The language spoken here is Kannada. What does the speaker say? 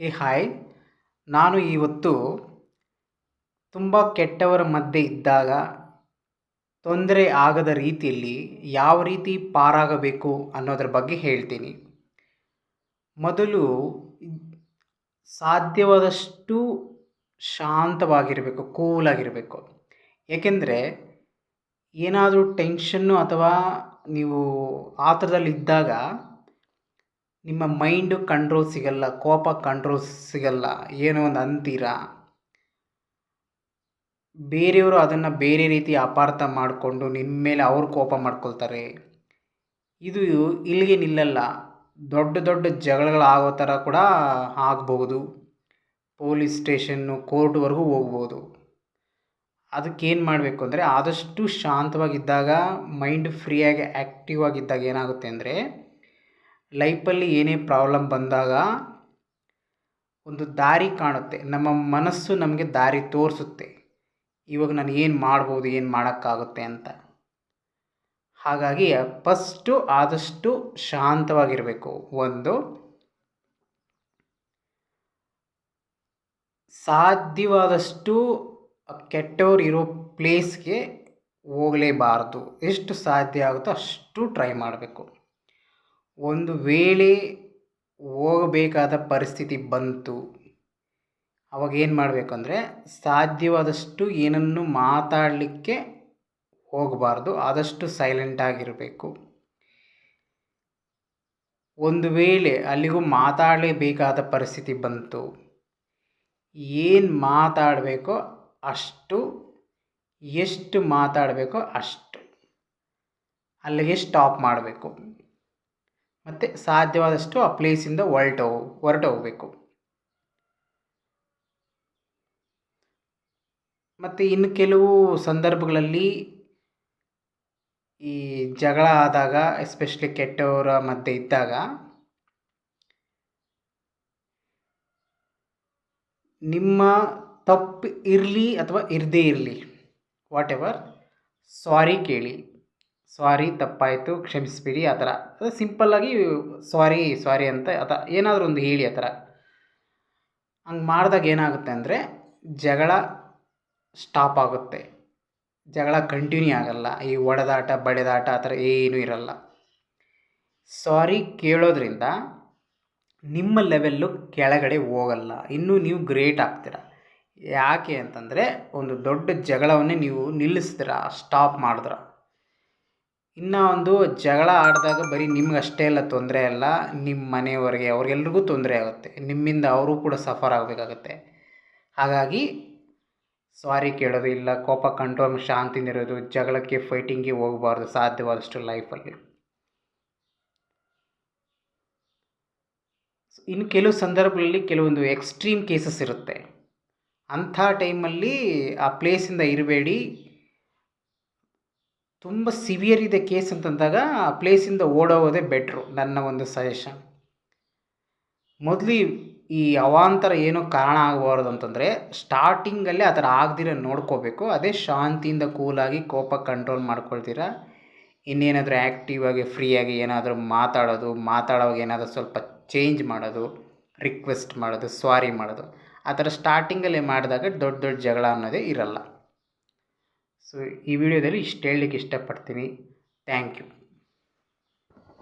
ಏ ಹಾಯ್. ನಾನು ಇವತ್ತು ತುಂಬ ಕೆಟ್ಟವರ ಮಧ್ಯೆ ಇದ್ದಾಗ ತೊಂದರೆ ಆಗದ ರೀತಿಯಲ್ಲಿ ಯಾವ ರೀತಿ ಪಾರಾಗಬೇಕು ಅನ್ನೋದ್ರ ಬಗ್ಗೆ ಹೇಳ್ತೀನಿ. ಮೊದಲು ಸಾಧ್ಯವಾದಷ್ಟು ಶಾಂತವಾಗಿರಬೇಕು ಕೂಲಾಗಿರಬೇಕು ಏಕೆಂದರೆ ಏನಾದರೂ ಟೆನ್ಷನ್ನು ಅಥವಾ ನೀವು ಆತುರದಲ್ಲಿದ್ದಾಗ ನಿಮ್ಮ ಮೈಂಡು ಕಂಟ್ರೋಲ್ ಸಿಗಲ್ಲ, ಕೋಪ ಕಂಟ್ರೋಲ್ ಸಿಗಲ್ಲ, ಏನೋ ಒಂದು ಅಂತೀರ? ಬೇರೆಯವರು ಅದನ್ನು ಬೇರೆ ರೀತಿ ಅಪಾರ್ಥ ಮಾಡಿಕೊಂಡು ನಿಮ್ಮ ಮೇಲೆ ಅವ್ರು ಕೋಪ ಮಾಡ್ಕೊಳ್ತಾರೆ. ಇದು ಇಲ್ಲಿಗೆ ನಿಲ್ಲಲ್ಲ, ದೊಡ್ಡ ದೊಡ್ಡ ಜಗಳಗಳಾಗೋ ಥರ ಕೂಡ ಆಗ್ಬೋದು ಪೊಲೀಸ್ ಸ್ಟೇಷನ್ನು ಕೋರ್ಟ್ವರೆಗೂ ಹೋಗ್ಬೋದು. ಅದಕ್ಕೇನು ಮಾಡಬೇಕು ಅಂದರೆ ಆದಷ್ಟು ಶಾಂತವಾಗಿದ್ದಾಗ ಮೈಂಡ್ ಫ್ರೀಯಾಗಿ ಆ್ಯಕ್ಟಿವ್ ಆಗಿದ್ದಾಗ ಏನಾಗುತ್ತೆ ಅಂದರೆ ಲೈಫಲ್ಲಿ ಏನೇ ಪ್ರಾಬ್ಲಮ್ ಬಂದಾಗ ಒಂದು ದಾರಿ ಕಾಣುತ್ತೆ. ನಮ್ಮ ಮನಸ್ಸು ನಮಗೆ ದಾರಿ ತೋರಿಸುತ್ತೆ. ಇವಾಗ ನಾನು ಏನು ಮಾಡ್ಬೋದು, ಏನು ಮಾಡೋಕ್ಕಾಗುತ್ತೆ ಅಂತ. ಹಾಗಾಗಿ ಫಸ್ಟು ಆದಷ್ಟು ಶಾಂತವಾಗಿರಬೇಕು. ಒಂದು, ಸಾಧ್ಯವಾದಷ್ಟು ಕೆಟ್ಟವ್ರು ಇರೋ ಪ್ಲೇಸ್ಗೆ ಹೋಗಲೇಬಾರ್ದು. ಎಷ್ಟು ಸಾಧ್ಯ ಆಗುತ್ತೋ ಅಷ್ಟು ಟ್ರೈ ಮಾಡಬೇಕು. ಒಂದು ವೇಳೆ ಹೋಗಬೇಕಾದ ಪರಿಸ್ಥಿತಿ ಬಂತು, ಅವಾಗ ಏನು ಮಾಡಬೇಕು ಅಂದರೆ ಸಾಧ್ಯವಾದಷ್ಟು ಏನನ್ನು ಮಾತಾಡಲಿಕ್ಕೆ ಹೋಗಬಾರ್ದು, ಆದಷ್ಟು ಸೈಲೆಂಟಾಗಿರಬೇಕು ಒಂದು ವೇಳೆ ಅಲ್ಲಿಗೂ ಮಾತಾಡಲೇಬೇಕಾದ ಪರಿಸ್ಥಿತಿ ಬಂತು, ಏನು ಮಾತಾಡಬೇಕೋ ಅಷ್ಟು, ಎಷ್ಟು ಮಾತಾಡಬೇಕೋ ಅಷ್ಟು, ಅಲ್ಲಿಗೆ ಸ್ಟಾಪ್ ಮಾಡಬೇಕು. ಮತ್ತು ಸಾಧ್ಯವಾದಷ್ಟು ಆ ಪ್ಲೇಸಿಂದ ಹೊರಟು ಹೊರಟು ಹೋಗಬೇಕು ಮತ್ತು ಇನ್ನು ಕೆಲವು ಸಂದರ್ಭಗಳಲ್ಲಿ ಈ ಜಗಳ ಆದಾಗ ಎಸ್ಪೆಷಲಿ ಕೆಟ್ಟವರ ಮಧ್ಯೆ ಇದ್ದಾಗ, ನಿಮ್ಮ ತಪ್ಪು ಇರಲಿ ಅಥವಾ ಇರದೇ ಇರಲಿ ವಾಟ್ ಎವರ್ ಸಾರಿ ಕೇಳಿ. ಸಾರಿ ತಪ್ಪಾಯಿತು, ಕ್ಷಮಿಸಿಬಿಡಿ, ಆ ಥರ. ಅದು ಸಿಂಪಲ್ಲಾಗಿ ಸಾರಿ ಸಾರಿ ಅಂತ ಅಥವಾ ಏನಾದರೂ ಒಂದು ಹೇಳಿ ಆ ಥರ. ಹಂಗೆ ಮಾಡಿದಾಗ ಏನಾಗುತ್ತೆ ಅಂದರೆ ಜಗಳ ಸ್ಟಾಪ್ ಆಗುತ್ತೆ. ಜಗಳ ಕಂಟಿನ್ಯೂ ಆಗಲ್ಲ. ಈ ಒಡೆದಾಟ, ಬಡೆದಾಟ ಆ ಥರ ಏನೂ ಇರಲ್ಲ. ಸಾರಿ ಕೇಳೋದ್ರಿಂದ ನಿಮ್ಮ ಲೆವೆಲ್ಲು ಕೆಳಗಡೆ ಹೋಗಲ್ಲ. ಇನ್ನೂ ನೀವು ಗ್ರೇಟ್ ಆಗ್ತೀರ. ಯಾಕೆ ಅಂತಂದರೆ ಒಂದು ದೊಡ್ಡ ಜಗಳವನ್ನೇ ನೀವು ನಿಲ್ಲಿಸ್ತೀರ ಸ್ಟಾಪ್ ಮಾಡಿದ್ರ. ಇನ್ನು ಒಂದು ಜಗಳ ಆಡಿದಾಗ ಬರೀ ನಿಮ್ಗೆ ಅಷ್ಟೇ ಅಲ್ಲ ತೊಂದರೆ ಅಲ್ಲ ನಿಮ್ಮ ಮನೆಯವರಿಗೆ, ಅವ್ರಿಗೆಲ್ರಿಗೂ ತೊಂದರೆ ಆಗುತ್ತೆ. ನಿಮ್ಮಿಂದ ಅವರು ಕೂಡ ಸಫರ್ ಆಗಬೇಕಾಗತ್ತೆ. ಹಾಗಾಗಿ ಸಾರಿ ಕೇಳೋದು ಇಲ್ಲ, ಕೋಪ ಕಂಟ್ರೋಲ್ ಇರೋದು ಜಗಳಕ್ಕೆ ಫೈಟಿಂಗಿಗೆ ಹೋಗಬಾರ್ದು ಸಾಧ್ಯವಾದಷ್ಟು ಲೈಫಲ್ಲಿ ಇನ್ನು ಕೆಲವು ಸಂದರ್ಭಗಳಲ್ಲಿ ಕೆಲವೊಂದು ಎಕ್ಸ್ಟ್ರೀಮ್ ಕೇಸಸ್ ಇರುತ್ತೆ. ಅಂಥ ಟೈಮಲ್ಲಿ ಆ ಪ್ಲೇಸಿಂದ ಇರಬೇಡಿ. ತುಂಬ ಸಿವಿಯರ್ ಇದೆ ಕೇಸ್ ಅಂತಂದಾಗ ಆ ಪ್ಲೇಸಿಂದ ಓಡೋಗೋದೇ ಬೆಟ್ರು ನನ್ನ ಒಂದು ಸಜೆಷನ್ ಮೊದಲು ಈ ಅವಾಂತರ ಏನೋ ಕಾರಣ ಆಗಬಾರ್ದು ಅಂತಂದರೆ ಸ್ಟಾರ್ಟಿಂಗಲ್ಲೇ ಆ ಥರ ಆಗದಿರ ನೋಡ್ಕೋಬೇಕು, ಅದೇ ಶಾಂತಿಯಿಂದ ಕೂಲಾಗಿ ಕೋಪ ಕಂಟ್ರೋಲ್ ಮಾಡ್ಕೊಳ್ತೀರ? ಇನ್ನೇನಾದರೂ ಆ್ಯಕ್ಟಿವ್ ಆಗಿ ಫ್ರೀಯಾಗಿ ಏನಾದರೂ ಮಾತಾಡೋದು, ಮಾತಾಡೋವಾಗ ಏನಾದರೂ ಸ್ವಲ್ಪ ಚೇಂಜ್ ಮಾಡೋದು ರಿಕ್ವೆಸ್ಟ್ ಮಾಡೋದು ಸ್ವಾರಿ ಮಾಡೋದು, ಆ ಥರ ಸ್ಟಾರ್ಟಿಂಗಲ್ಲೇ ಮಾಡಿದಾಗ ದೊಡ್ಡ ದೊಡ್ಡ ಜಗಳ ಅನ್ನೋದೇ ಇರಲ್ಲ. ಸೊ ಈ ವಿಡಿಯೋದಲ್ಲಿ ಇಷ್ಟು ಹೇಳಲಿಕ್ಕೆ ಇಷ್ಟಪಡ್ತೀನಿ. Thank you